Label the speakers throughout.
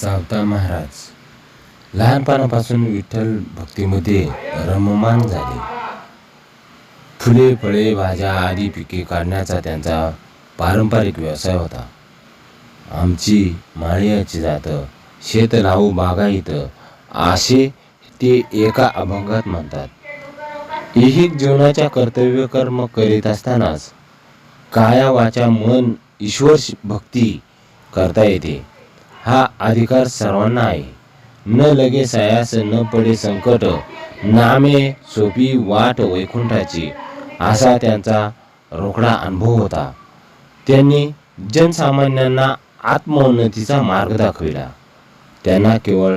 Speaker 1: सावता महाराज. लहानपणापासून विठ्ठल भक्तीमध्ये रममान झाले. फुले फळे भाज्या आदी पिके काढण्याचा त्यांचा पारंपरिक व्यवसाय होता. आमची माळियाची जात शेत लावू बागायत असे ते एका अभंगात म्हणतात. ऐहिक जीवनाच्या कर्तव्य कर्म करीत असतानाच काया वाचा मन ईश्वर भक्ती करता येते. हा अधिकार सर्वांना आहे. न लगे सयास न पडे संकट नामे सोपी वाट वैकुंठाची असा त्यांचा रोकडा अनुभव होता. त्यांनी जनसामान्यांना आत्मोन्नतीचा मार्ग दाखविला. त्यांना केवळ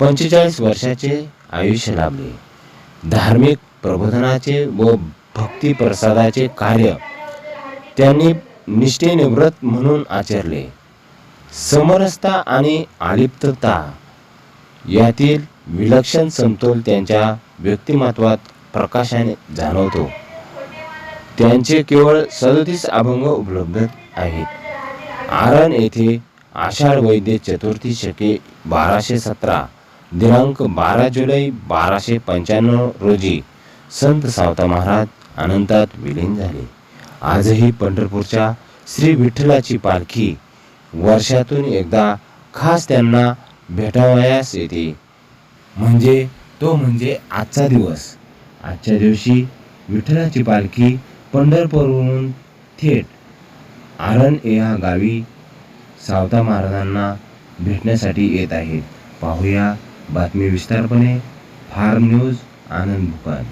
Speaker 1: पंचेचाळीस वर्षाचे आयुष्य लाभले. धार्मिक प्रबोधनाचे व भक्तिप्रसादाचे कार्य त्यांनी निष्ठेने व्रत म्हणून आचरले. समरसता आणि आलिप्तता यातील विलक्षण समतोल त्यांच्या व्यक्तिमत्वात प्रकाशाने जाणवतो. त्यांचे केवळ सदतीस अभंग उपलब्ध आहेत. आरण येथे आषाढ वैद्य चतुर्थी शके बाराशे सतरा दिनांक बारा जुलै बाराशे पंच्याण्णव रोजी संत सावता महाराज अनंतात विलीन झाले. आजही पंढरपूरच्या श्री विठ्ठलाची पालखी वर्षातून एकदा खास त्यांना भेटावयास येते म्हणजे तो म्हणजे आजचा दिवस. आजच्या दिवशी विठ्ठलाची पालखी पंढरपूरवरून थेट आरण या गावी सावता महाराजांना भेटण्यासाठी येत आहेत पाहूया बातमी विस्तारपणे फार्म न्यूज आनंद
Speaker 2: भुकान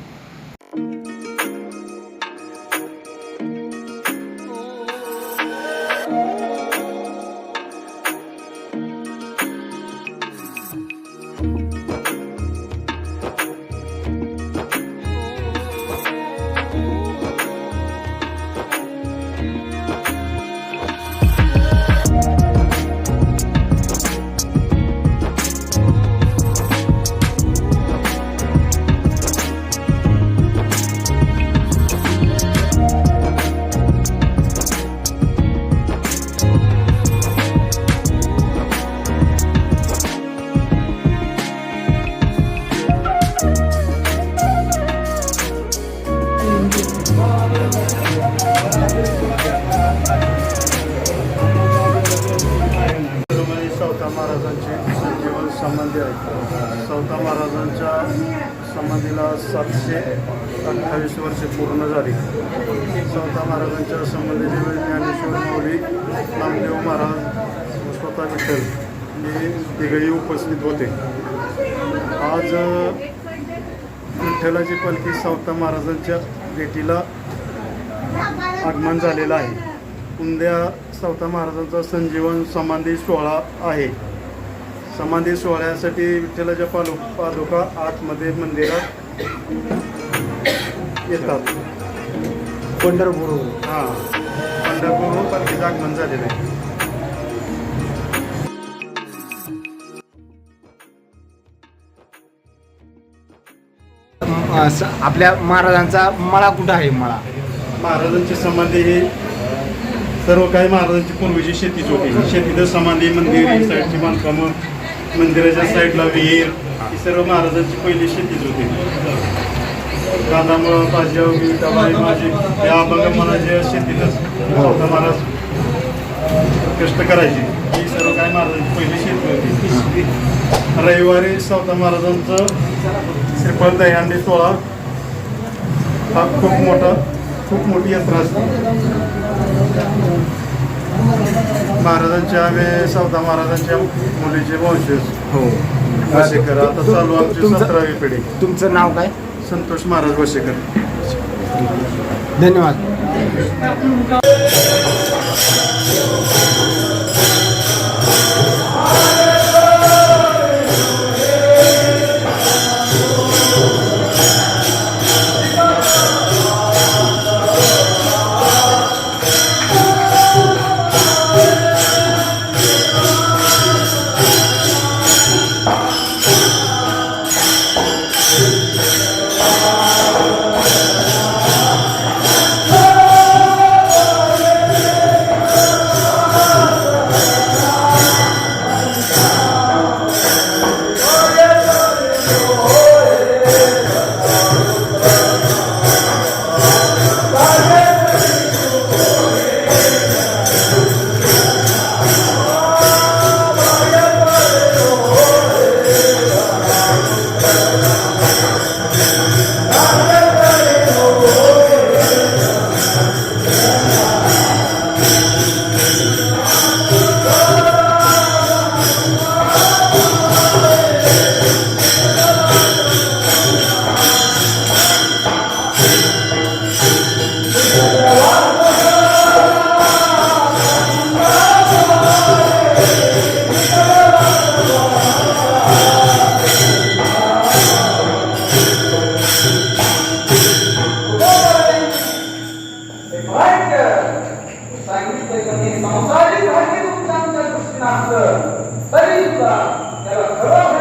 Speaker 2: सौता महाराजांचे जीवन संबंधी आहे. सौता महाराजांच्या समाधीला सातशे अठ्ठावीस वर्षे पूर्ण झाली. चौथा महाराजांच्या संबंधीचे ज्ञानेश्वर मौली नामदेव महाराज स्वतः विठ्ठल हे तिघही उपस्थित होते. आज विठ्ठलाची पालखी सावता महाराजांच्या भेटीला आगमन झालेलं आहे. उद्या सावता महाराजांचा संजीवन समाधी सोहळा आहे. समाधी सोहळ्यासाठी विठ्ठलाच्या पालु पादुका आतमध्ये मंदिरात येतात.
Speaker 3: पंढरपूर
Speaker 2: हां. पंढरपूरहून पालखीचं आगमन झालेलं आहे.
Speaker 3: आपल्या महाराजांचा मळा कुठं आहे मळा?
Speaker 2: महाराजांची समाधी ही सर्व काही महाराजांची पूर्वीची शेतीच होती. शेतीचं समाधी मंदिर ही साईडची बांधकामं मंदिराच्या साईडला विहीर ही सर्व महाराजांची पहिली शेतीच होती. कांदामुळं भाज्या विटाबाई माझी या अभंग मनाच्या शेतीतच सावता महाराज कष्ट करायचे. ही सर्व काही महाराजांची पहिली शेती होती. रविवारी सावता महाराजांचं श्रीफळ दहीहंडी सोळा हा खूप मोठा खूप मोठी यात्रा असते. महाराजांच्या आम्ही सावता महाराजांच्या मुलीचे वंशज.
Speaker 3: हो.
Speaker 2: वसेकर आता चालू आमची
Speaker 3: तुमचं-
Speaker 2: सतरावी पिढी.
Speaker 3: तुमचं नाव काय?
Speaker 2: संतोष महाराज वसेकर.
Speaker 3: धन्यवाद.
Speaker 4: संसारिक भाग्य तुमच्या आमच्या दृष्टीनं तरी सुद्धा त्याला खरं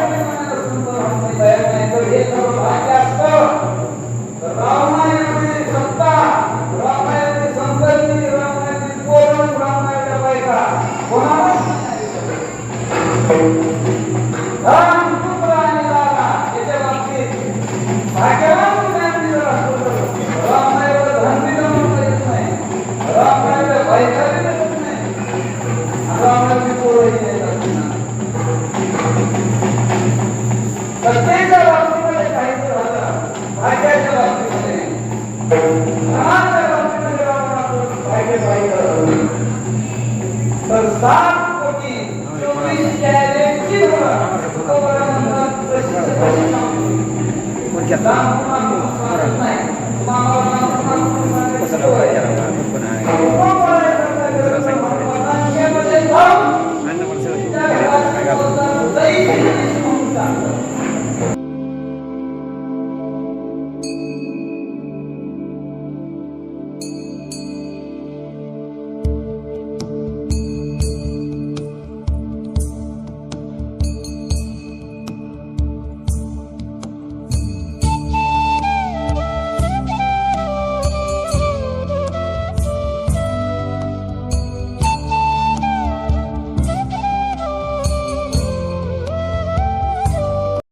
Speaker 4: 모르겠다.